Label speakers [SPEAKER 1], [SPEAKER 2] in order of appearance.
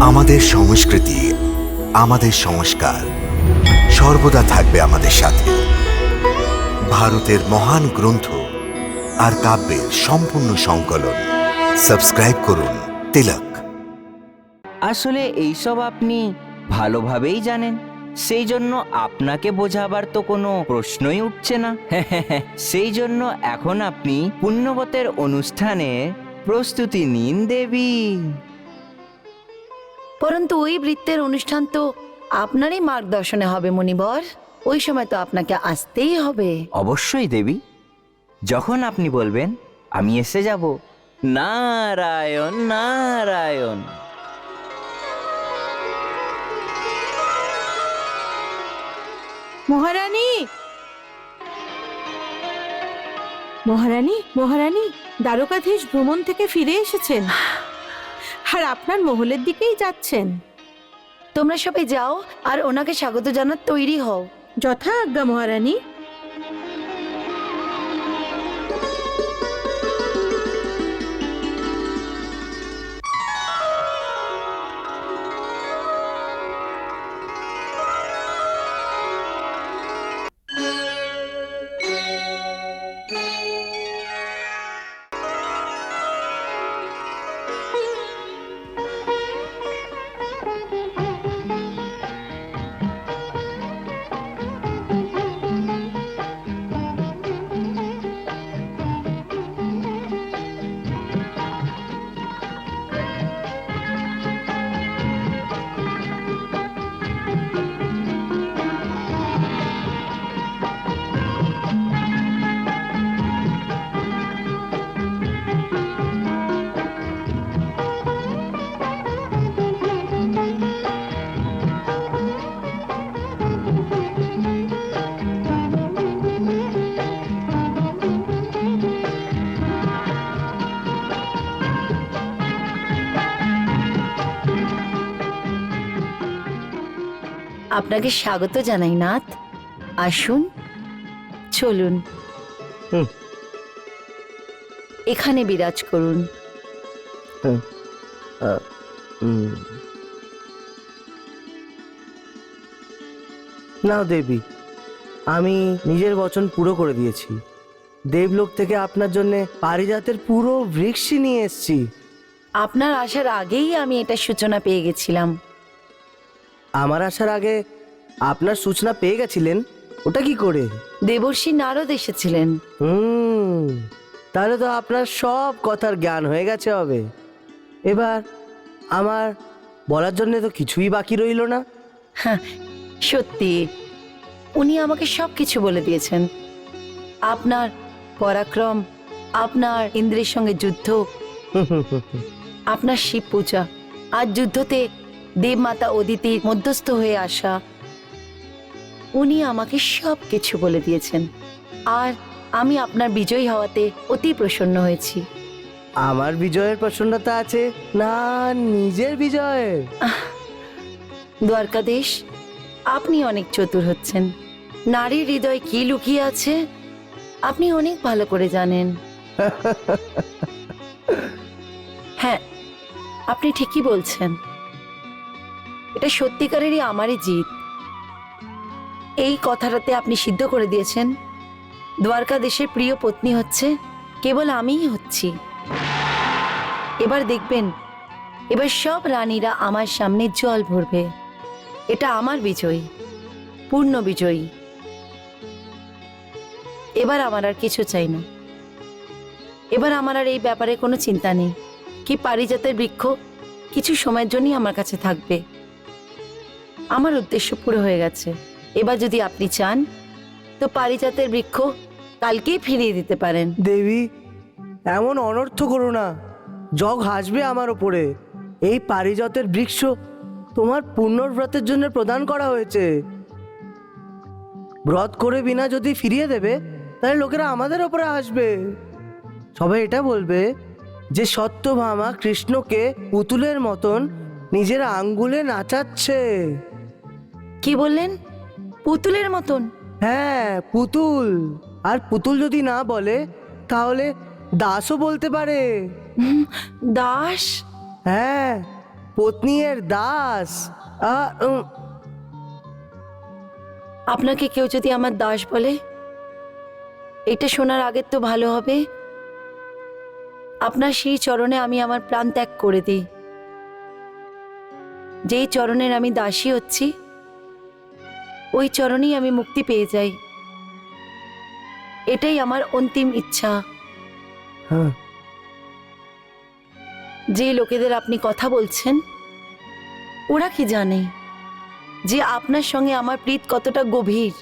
[SPEAKER 1] আমাদের সংস্কৃতি, আমাদের সংস্কার সর্বদা থাকবে আমাদের সাথে। ভারতের মহান গ্রন্থ আর কাব্যের সম্পূর্ণ সংকলন। সাবস্ক্রাইব করুন তিলক।
[SPEAKER 2] আসলে এইসব আপনি ভালোভাবেই জানেন। সেই জন্য আপনাকে বোঝাবার তো কোনো প্রশ্নই উঠছে না। সেই জন্য এখন আপনি পুণ্যবতের অনুষ্ঠানে প্রস্তুতি নিন দেবী।
[SPEAKER 3] পরন্তু ওই বৃত্তের অনুষ্ঠান তো আপনারই মার্গদর্শনে হবে মণিবর ওই সময় তো আপনাকে আসতেই হবে।
[SPEAKER 2] অবশ্যই দেবী। যখন আপনি বলবেন আমি এসে যাব। নারায়ণ নারায়ণ।
[SPEAKER 4] মহারানী! মহারানী মহারানী দ্বারকাধীশ ভ্রমণ থেকে ফিরে এসেছেন। আর আপনার মহলের দিকেই যাচ্ছেন।
[SPEAKER 3] তোমরা সবাই যাও আর ওনাকে স্বাগত জানার তৈরি হও।
[SPEAKER 4] যথা আজ্ঞা মহারানী।
[SPEAKER 3] আপনাকে স্বাগত জানাই নাথ। আসুন চলুন। এখানে বিরাজ করুন।
[SPEAKER 5] নাও দেবী আমি নিজের বচন পুরো করে দিয়েছি। দেবলোক থেকে আপনার জন্য পারিজাতের পুরো বৃক্ষি নিয়ে এসেছি।
[SPEAKER 3] আপনার আসার আগেই আমি এটা সূচনা পেয়ে গেছিলাম।
[SPEAKER 5] আমার আসার আগে আপনার সূচনা পেয়ে গেছিলেন? ওটা কি করে?
[SPEAKER 3] দেবর্ষী নারদ এসেছিলেন।
[SPEAKER 5] হুম তাহলে তো আপনার সব কথার জ্ঞান হয়ে গেছে হবে। এবার আমার বলার জন্য তো কিছুই বাকি রইল না।
[SPEAKER 3] হ্যাঁ, সত্যি। উনি আমাকে সব কিছু বলে দিয়েছেন। আপনার পরাক্রম আপনার ইন্দ্রের সঙ্গে যুদ্ধ আপনার শিব পূজা আর যুদ্ধতে দেবমাতা অদিতির মধ্যস্থ হয়ে আসা। উনি আমাকে সব কিছু বলে দিয়েছেন। আর আমি আপনার বিজয়ী হওয়াতে অতি প্রসন্ন হয়েছি।
[SPEAKER 5] আমার বিজয়ের প্রসন্নতা আছে না নিজের বিজয়ের?
[SPEAKER 3] দ্বারকাদেশ আপনি অনেক চতুর হচ্ছেন। নারীর হৃদয় কি লুকিয়ে আছে আপনি অনেক ভালো করে জানেন। হ্যাঁ আপনি ঠিকই বলছেন। এটা সত্যিকারেরই আমারই জিত এই কথাটাতে আপনি সিদ্ধ করে দিয়েছেন। দ্বারকা দেশের প্রিয় পত্নী হচ্ছে কেবল আমিই হচ্ছি। এবার দেখবেন, এবার সব রানীরা আমার সামনে জল ভরবে। এটা আমার বিজয়ী, পূর্ণ বিজয়ী। এবার আমার আর কিছু চাই না। এবার আমার আর এই ব্যাপারে কোনো চিন্তা নেই। কি পারিজাতের বৃক্ষ কিছু সময়ের জন্যই আমার কাছে থাকবে। আমার উদ্দেশ্য পুরো হয়ে গেছে। এবার যদি আপনি চান, তো পারিজাতের বৃক্ষ কালকেই ফিরিয়ে দিতে পারেন।
[SPEAKER 5] দেবী, এমন অনর্থ করো না। জগ হাসবে আমার ওপরে। এই পারিজাতের বৃক্ষ তোমার পুনর্ব্রতের জন্য প্রদান করা হয়েছে। ব্রত করে বিনা যদি ফিরিয়ে দেবে, তাহলে লোকেরা আমাদের ওপরে আসবে সবাই এটা বলবে, যে সত্যভামা কৃষ্ণকে পুতুলের মতন নিজের আঙ্গুলে নাচাচ্ছে।
[SPEAKER 3] কি বললেন? পুতুলের মতন।
[SPEAKER 5] হ্যাঁ পুতুল। আর পুতুল যদি না বলে তাহলে দাসও বলতে পারে।
[SPEAKER 3] দাস?
[SPEAKER 5] হ্যাঁ পত্নীর দাস।
[SPEAKER 3] আপনাকে কেউ যদি আমার দাস বলে এটা শোনার আগের তো ভালো হবে। আপনার সেই চরণে আমি আমার প্রাণ ত্যাগ করে দিই। যেই চরণের আমি দাসী হচ্ছি ওই চরণেই আমি মুক্তি পেয়ে যাই। এটাই আমার অন্তিম ইচ্ছা।
[SPEAKER 5] হ্যাঁ।
[SPEAKER 3] যে লোকেদের আপনি কথা বলছেন ওরা কি জানে যে আপনার সঙ্গে আমার প্রীত কতটা গভীর?